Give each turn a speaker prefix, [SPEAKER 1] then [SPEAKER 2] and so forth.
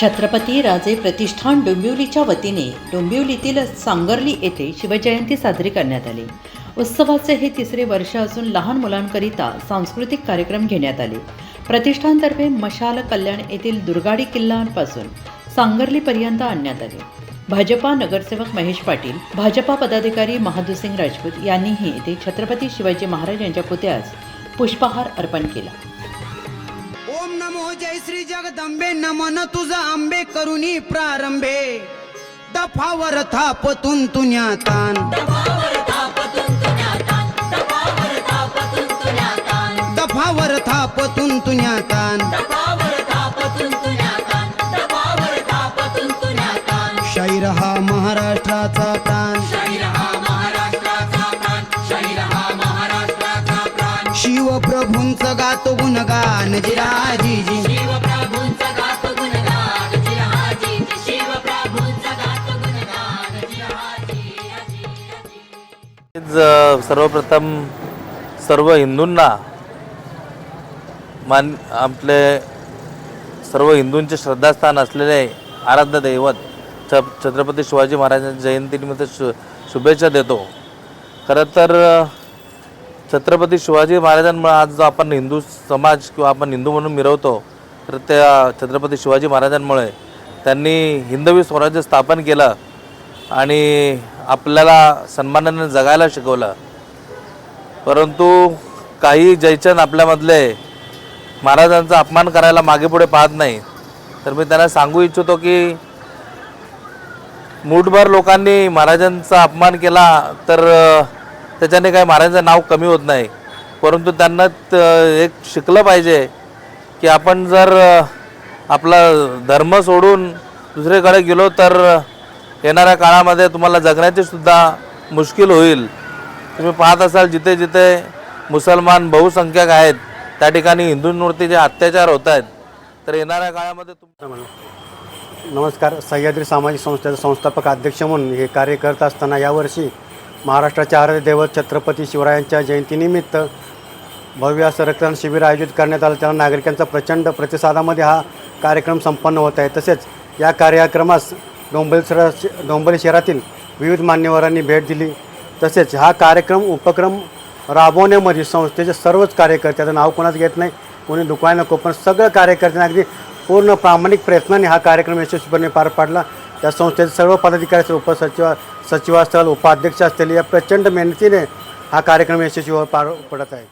[SPEAKER 1] छत्रपती राजे प्रतिष्ठान डोंबिवलीच्या वतीने डोंबिवलीतील सांगर्ली येथे शिवजयंती साजरी करण्यात आली. उत्सवाचे हे तिसरे वर्ष असून लहान मुलांकरिता सांस्कृतिक कार्यक्रम घेण्यात आले. प्रतिष्ठानतर्फे मशाल कल्याण येथील दुर्गाडी किल्ल्यांपासून सांगर्लीपर्यंत आणण्यात आले. भाजपा नगरसेवक महेश पाटील भाजपा पदाधिकारी महादूसिंग राजपूत यांनीही येथे छत्रपती शिवाजी महाराज यांच्या पुतळ्यास पुष्पहार अर्पण केला.
[SPEAKER 2] ओम नमो जय श्री जगदंबे नमन तुझा आंबे करुणी प्रारंभे. दफावर थापतून तुन्या तान दफावर थापतून तुन्या तान शाहीर हा महाराष्ट्राचा शिवप्रभूंचं गातो गुणगान जिराजीजी.
[SPEAKER 3] ज- सर्वप्रथम सर्व हिंदूंना मान आपले सर्व हिंदूंचे श्रद्धास्थान असलेले आराध्य दैवत छ छत्रपती शिवाजी महाराजांच्या जयंतीनिमित्त शु शुभेच्छा देतो. खरं तर छत्रपती शिवाजी महाराजांमुळे आज जो आपण हिंदू समाज किंवा आपण हिंदू म्हणून मिरवतो तर त्या छत्रपती शिवाजी महाराजांमुळे त्यांनी हिंदवी स्वराज्य स्थापन केलं आणि आपल्याला सन्मानाने जगायला शिकवलं. परंतु काही जयचंद आपल्यामधले महाराजांचा अपमान करायला मागे पुढे पाहत नाही. तर मी त्यांना सांगू इच्छितो की मूठभर लोकांनी महाराजांचा अपमान केला तर त्याच्याने काही महाराजांचं नाव कमी होत नाही. परंतु त्यांना एक शिकलं पाहिजे की आपण जर आपला धर्म सोडून दुसरीकडे गेलो तर येणाऱ्या काळामध्ये तुम्हाला जगण्याची सुद्धा मुश्किल होईल. तुम्ही पाहत असाल जिथे जिथे मुसलमान बहुसंख्यक आहेत त्या ठिकाणी हिंदूंवरती जे अत्याचार होत आहेत तर येणाऱ्या काळामध्ये तुमचं
[SPEAKER 4] नमस्कार. सह्याद्री सामाजिक संस्थेचा संस्थापक अध्यक्ष म्हणून हे कार्य करत असताना यावर्षी महाराष्ट्राचे आराध्यदैवत छत्रपती शिवरायांच्या जयंतीनिमित्त भव्य असं रक्तदान शिबिर आयोजित करण्यात आलं. त्याला नागरिकांचा प्रचंड प्रतिसादामध्ये हा कार्यक्रम संपन्न होत आहे. तसेच या कार्यक्रमास डोंबल शहरा डोंबली शहरातील विविध मान्यवरांनी भेट दिली. तसेच हा कार्यक्रम उपक्रम राबवण्यामध्ये संस्थेचे सर्वच कार्यकर्त्याचं नाव कोणाच घेत नाही कोणी दुखाय नको पण सगळं कार्यकर्त्यांना अगदी पूर्ण प्रामाणिक प्रयत्नाने हा कार्यक्रम यशस्वीपणे पार पाडला. त्या संस्थेचे सर्व पदाधिकारी असतील उपसचिव सचिव असतील उपाध्यक्ष असतील या प्रचंड मेहनतीने हा कार्यक्रम यशस्वी पार पडत आहे.